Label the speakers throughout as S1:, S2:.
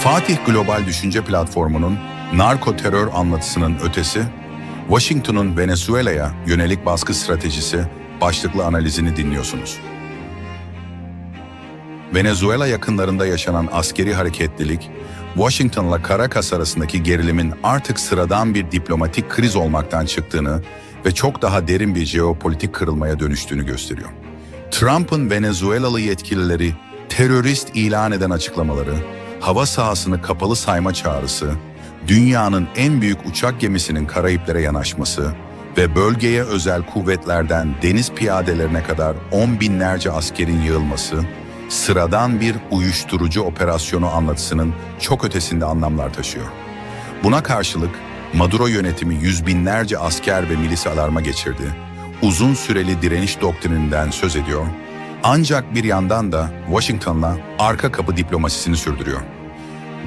S1: Fatih Global Düşünce Platformu'nun narko terör anlatısının ötesi, Washington'un Venezuela'ya yönelik baskı stratejisi başlıklı analizini dinliyorsunuz. Venezuela yakınlarında yaşanan askeri hareketlilik, Washington'la Caracas arasındaki gerilimin artık sıradan bir diplomatik kriz olmaktan çıktığını ve çok daha derin bir jeopolitik kırılmaya dönüştüğünü gösteriyor. Trump'ın Venezuelalı yetkilileri terörist ilan eden açıklamaları, hava sahasını kapalı sayma çağrısı, dünyanın en büyük uçak gemisinin Karayiplere yanaşması ve bölgeye özel kuvvetlerden deniz piyadelerine kadar on binlerce askerin yığılması, sıradan bir uyuşturucu operasyonu anlatısının çok ötesinde anlamlar taşıyor. Buna karşılık Maduro yönetimi yüz binlerce asker ve milis alarma geçirdi. Uzun süreli direniş doktrininden söz ediyor. Ancak bir yandan da Washington'la arka kapı diplomasisini sürdürüyor.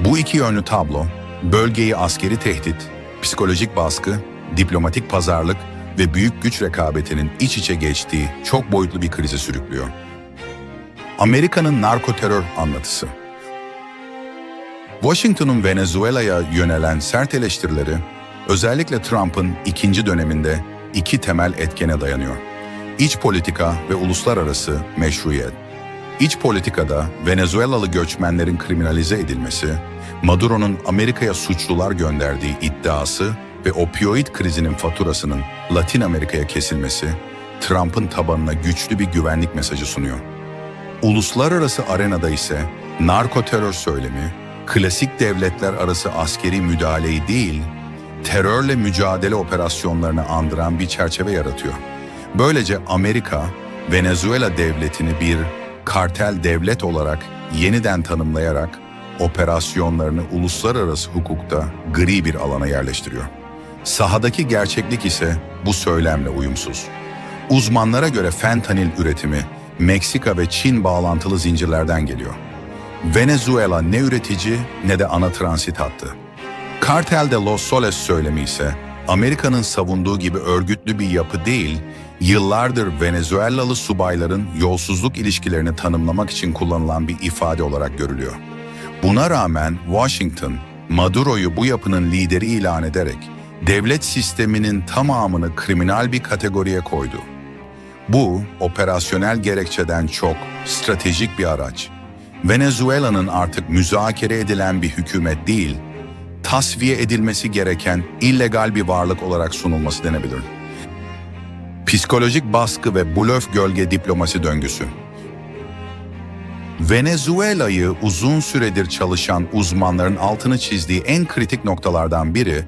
S1: Bu iki yönlü tablo, bölgeyi askeri tehdit, psikolojik baskı, diplomatik pazarlık ve büyük güç rekabetinin iç içe geçtiği çok boyutlu bir krize sürüklüyor. Amerika'nın narko terör anlatısı. Washington'un Venezuela'ya yönelen sert eleştirileri, özellikle Trump'ın ikinci döneminde iki temel etkene dayanıyor. İç politika ve uluslararası meşruiyet. İç politikada Venezuelalı göçmenlerin kriminalize edilmesi, Maduro'nun Amerika'ya suçlular gönderdiği iddiası ve opioid krizinin faturasının Latin Amerika'ya kesilmesi, Trump'ın tabanına güçlü bir güvenlik mesajı sunuyor. Uluslararası arenada ise narko terör söylemi, klasik devletler arası askeri müdahaleyi değil, terörle mücadele operasyonlarını andıran bir çerçeve yaratıyor. Böylece Amerika, Venezuela devletini bir kartel devlet olarak yeniden tanımlayarak operasyonlarını uluslararası hukukta gri bir alana yerleştiriyor. Sahadaki gerçeklik ise bu söylemle uyumsuz. Uzmanlara göre fentanil üretimi Meksika ve Çin bağlantılı zincirlerden geliyor. Venezuela ne üretici ne de ana transit hattı. Kartel de Los Soles söylemi ise Amerika'nın savunduğu gibi örgütlü bir yapı değil, yıllardır Venezuelalı subayların yolsuzluk ilişkilerini tanımlamak için kullanılan bir ifade olarak görülüyor. Buna rağmen Washington, Maduro'yu bu yapının lideri ilan ederek devlet sisteminin tamamını kriminal bir kategoriye koydu. Bu, operasyonel gerekçeden çok stratejik bir araç. Venezuela'nın artık müzakere edilen bir hükümet değil, tasfiye edilmesi gereken illegal bir varlık olarak sunulması denebilir. Psikolojik baskı ve blöf gölge diplomasi döngüsü. Venezuela'yı uzun süredir çalışan uzmanların altını çizdiği en kritik noktalardan biri,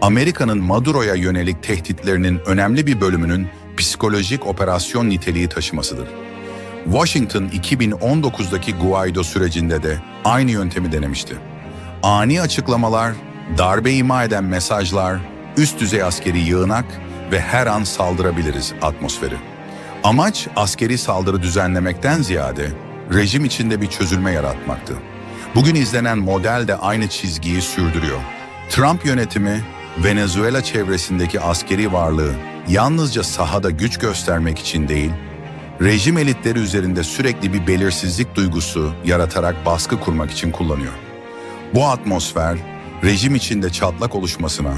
S1: Amerika'nın Maduro'ya yönelik tehditlerinin önemli bir bölümünün psikolojik operasyon niteliği taşımasıdır. Washington 2019'daki Guaido sürecinde de aynı yöntemi denemişti. Ani açıklamalar, darbe ima eden mesajlar, üst düzey askeri yığınak ve her an saldırabiliriz atmosferi. Amaç askeri saldırı düzenlemekten ziyade rejim içinde bir çözülme yaratmaktı. Bugün izlenen model de aynı çizgiyi sürdürüyor. Trump yönetimi Venezuela çevresindeki askeri varlığı yalnızca sahada güç göstermek için değil, rejim elitleri üzerinde sürekli bir belirsizlik duygusu yaratarak baskı kurmak için kullanıyor. Bu atmosfer, rejim içinde çatlak oluşmasına,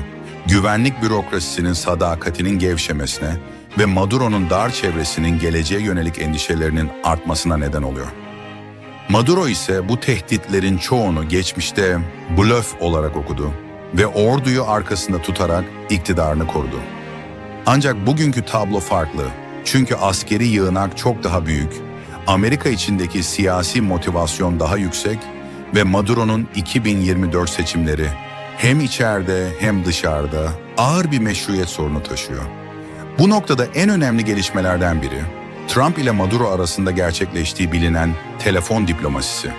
S1: güvenlik bürokrasisinin sadakatinin gevşemesine ve Maduro'nun dar çevresinin geleceğe yönelik endişelerinin artmasına neden oluyor. Maduro ise bu tehditlerin çoğunu geçmişte blöf olarak okudu ve orduyu arkasında tutarak iktidarını korudu. Ancak bugünkü tablo farklı. Çünkü askeri yığınak çok daha büyük, Amerika içindeki siyasi motivasyon daha yüksek ve Maduro'nun 2024 seçimleri hem içeride hem dışarıda ağır bir meşruiyet sorunu taşıyor. Bu noktada en önemli gelişmelerden biri, Trump ile Maduro arasında gerçekleştiği bilinen telefon diplomasisi.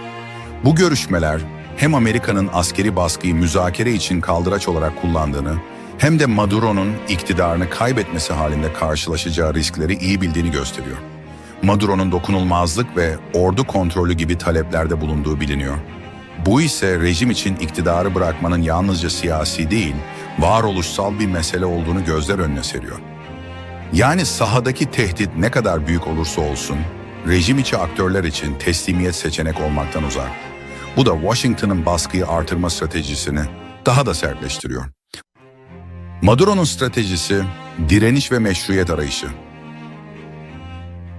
S1: Bu görüşmeler hem Amerika'nın askeri baskıyı müzakere için kaldıraç olarak kullandığını hem de Maduro'nun iktidarını kaybetmesi halinde karşılaşacağı riskleri iyi bildiğini gösteriyor. Maduro'nun dokunulmazlık ve ordu kontrolü gibi taleplerde bulunduğu biliniyor. Bu ise rejim için iktidarı bırakmanın yalnızca siyasi değil, varoluşsal bir mesele olduğunu gözler önüne seriyor. Yani sahadaki tehdit ne kadar büyük olursa olsun, rejim içi aktörler için teslimiyet seçenek olmaktan uzak. Bu da Washington'ın baskıyı artırma stratejisini daha da sertleştiriyor. Maduro'nun stratejisi direniş ve meşruiyet arayışı.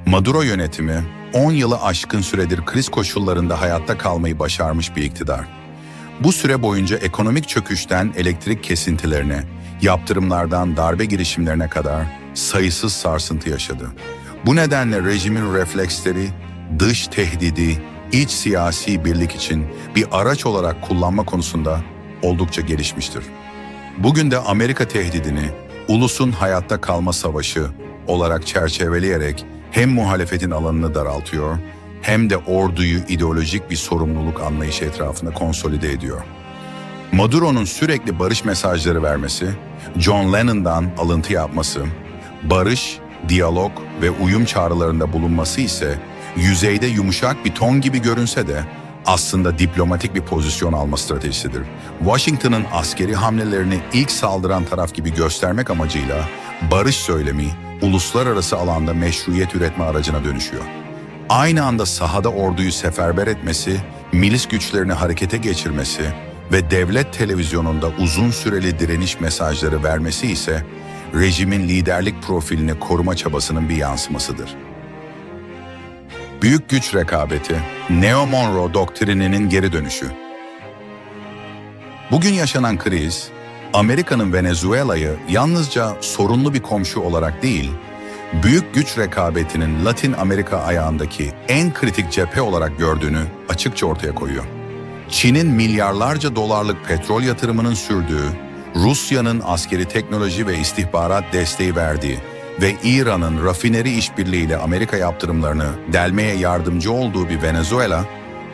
S1: Maduro yönetimi 10 yılı aşkın süredir kriz koşullarında hayatta kalmayı başarmış bir iktidar. Bu süre boyunca ekonomik çöküşten elektrik kesintilerine, yaptırımlardan darbe girişimlerine kadar sayısız sarsıntı yaşadı. Bu nedenle rejimin refleksleri dış tehdidi, iç siyasi birlik için bir araç olarak kullanma konusunda oldukça gelişmiştir. Bugün de Amerika tehdidini ulusun hayatta kalma savaşı olarak çerçeveleyerek hem muhalefetin alanını daraltıyor hem de orduyu ideolojik bir sorumluluk anlayışı etrafında konsolide ediyor. Maduro'nun sürekli barış mesajları vermesi, John Lennon'dan alıntı yapması, barış, diyalog ve uyum çağrılarında bulunması ise yüzeyde yumuşak bir ton gibi görünse de aslında diplomatik bir pozisyon alma stratejisidir. Washington'ın askeri hamlelerini ilk saldıran taraf gibi göstermek amacıyla barış söylemi uluslararası alanda meşruiyet üretme aracına dönüşüyor. Aynı anda sahada orduyu seferber etmesi, milis güçlerini harekete geçirmesi ve devlet televizyonunda uzun süreli direniş mesajları vermesi ise rejimin liderlik profilini koruma çabasının bir yansımasıdır. Büyük güç rekabeti, Neo Monroe doktrininin geri dönüşü. Bugün yaşanan kriz, Amerika'nın Venezuela'yı yalnızca sorunlu bir komşu olarak değil, büyük güç rekabetinin Latin Amerika ayağındaki en kritik cephe olarak gördüğünü açıkça ortaya koyuyor. Çin'in milyarlarca dolarlık petrol yatırımının sürdüğü, Rusya'nın askeri teknoloji ve istihbarat desteği verdiği ve İran'ın rafineri işbirliğiyle Amerika yaptırımlarını delmeye yardımcı olduğu bir Venezuela,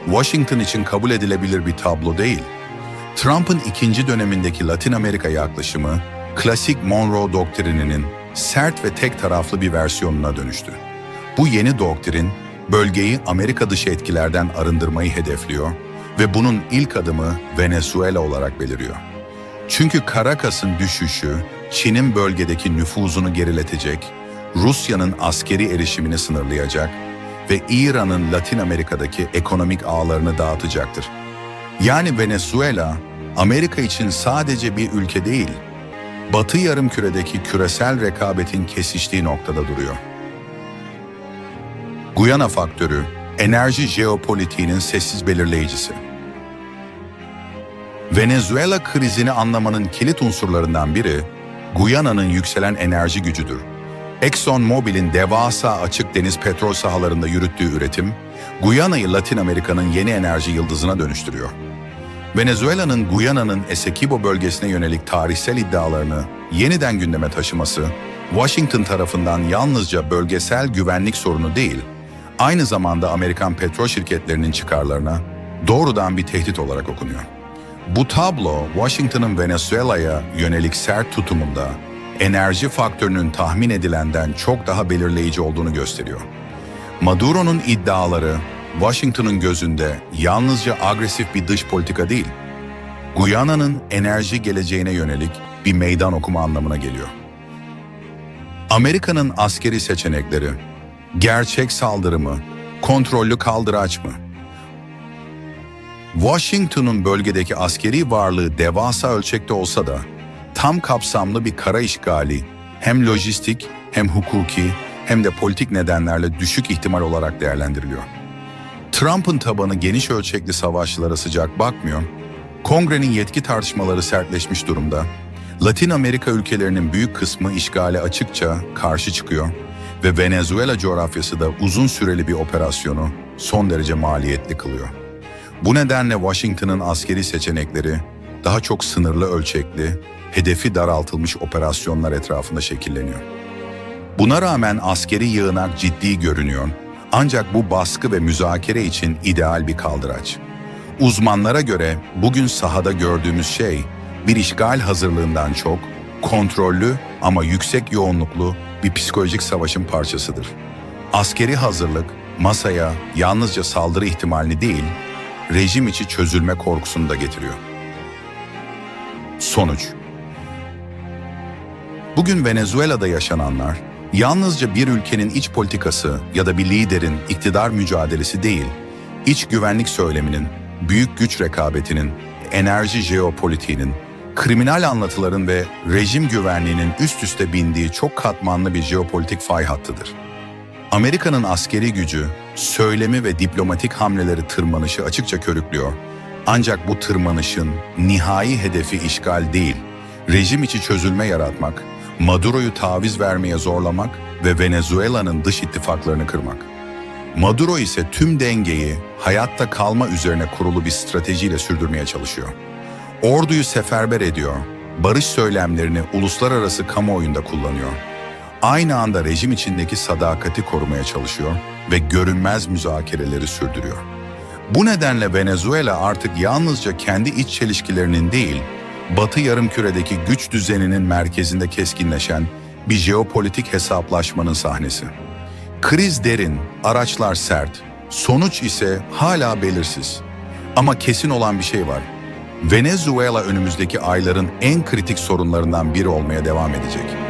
S1: Washington için kabul edilebilir bir tablo değil. Trump'ın ikinci dönemindeki Latin Amerika yaklaşımı, klasik Monroe doktrininin sert ve tek taraflı bir versiyonuna dönüştü. Bu yeni doktrin, bölgeyi Amerika dışı etkilerden arındırmayı hedefliyor ve bunun ilk adımı Venezuela olarak beliriyor. Çünkü Caracas'ın düşüşü, Çin'in bölgedeki nüfuzunu geriletecek, Rusya'nın askeri erişimini sınırlayacak ve İran'ın Latin Amerika'daki ekonomik ağlarını dağıtacaktır. Yani Venezuela, Amerika için sadece bir ülke değil, Batı yarımküredeki küresel rekabetin kesiştiği noktada duruyor. Guyana faktörü, enerji jeopolitiğinin sessiz belirleyicisi. Venezuela krizini anlamanın kilit unsurlarından biri, Guyana'nın yükselen enerji gücüdür. Exxon Mobil'in devasa açık deniz petrol sahalarında yürüttüğü üretim, Guyana'yı Latin Amerika'nın yeni enerji yıldızına dönüştürüyor. Venezuela'nın Guyana'nın Essequibo bölgesine yönelik tarihsel iddialarını yeniden gündeme taşıması, Washington tarafından yalnızca bölgesel güvenlik sorunu değil, aynı zamanda Amerikan petrol şirketlerinin çıkarlarına doğrudan bir tehdit olarak okunuyor. Bu tablo, Washington'ın Venezuela'ya yönelik sert tutumunda enerji faktörünün tahmin edilenden çok daha belirleyici olduğunu gösteriyor. Maduro'nun iddiaları Washington'ın gözünde yalnızca agresif bir dış politika değil, Guyana'nın enerji geleceğine yönelik bir meydan okuma anlamına geliyor. Amerika'nın askeri seçenekleri, gerçek saldırı mı, kontrollü kaldıraç mı? Washington'un bölgedeki askeri varlığı devasa ölçekte olsa da tam kapsamlı bir kara işgali hem lojistik hem hukuki hem de politik nedenlerle düşük ihtimal olarak değerlendiriliyor. Trump'ın tabanı geniş ölçekli savaşçılara sıcak bakmıyor, kongrenin yetki tartışmaları sertleşmiş durumda, Latin Amerika ülkelerinin büyük kısmı işgale açıkça karşı çıkıyor ve Venezuela coğrafyası da uzun süreli bir operasyonu son derece maliyetli kılıyor. Bu nedenle Washington'ın askeri seçenekleri daha çok sınırlı ölçekli, hedefi daraltılmış operasyonlar etrafında şekilleniyor. Buna rağmen askeri yığınak ciddi görünüyor ancak bu baskı ve müzakere için ideal bir kaldıraç. Uzmanlara göre bugün sahada gördüğümüz şey bir işgal hazırlığından çok kontrollü ama yüksek yoğunluklu bir psikolojik savaşın parçasıdır. Askeri hazırlık masaya yalnızca saldırı ihtimalini değil, rejim içi çözülme korkusunu da getiriyor. Sonuç Bugün Venezuela'da yaşananlar yalnızca bir ülkenin iç politikası ya da bir liderin iktidar mücadelesi değil, iç güvenlik söyleminin büyük güç rekabetinin, enerji jeopolitiğinin, kriminal anlatıların ve rejim güvenliğinin üst üste bindiği çok katmanlı bir jeopolitik fay hattıdır. Amerika'nın askeri gücü, söylemi ve diplomatik hamleleri tırmanışı açıkça körüklüyor. Ancak bu tırmanışın nihai hedefi işgal değil, rejim içi çözülme yaratmak, Maduro'yu taviz vermeye zorlamak ve Venezuela'nın dış ittifaklarını kırmak. Maduro ise tüm dengeyi hayatta kalma üzerine kurulu bir stratejiyle sürdürmeye çalışıyor. Orduyu seferber ediyor, barış söylemlerini uluslararası kamuoyunda kullanıyor. Aynı anda rejim içindeki sadakati korumaya çalışıyor ve görünmez müzakereleri sürdürüyor. Bu nedenle Venezuela artık yalnızca kendi iç çelişkilerinin değil, Batı yarımküredeki güç düzeninin merkezinde keskinleşen bir jeopolitik hesaplaşmanın sahnesi. Kriz derin, araçlar sert, sonuç ise hala belirsiz. Ama kesin olan bir şey var. Venezuela önümüzdeki ayların en kritik sorunlarından biri olmaya devam edecek.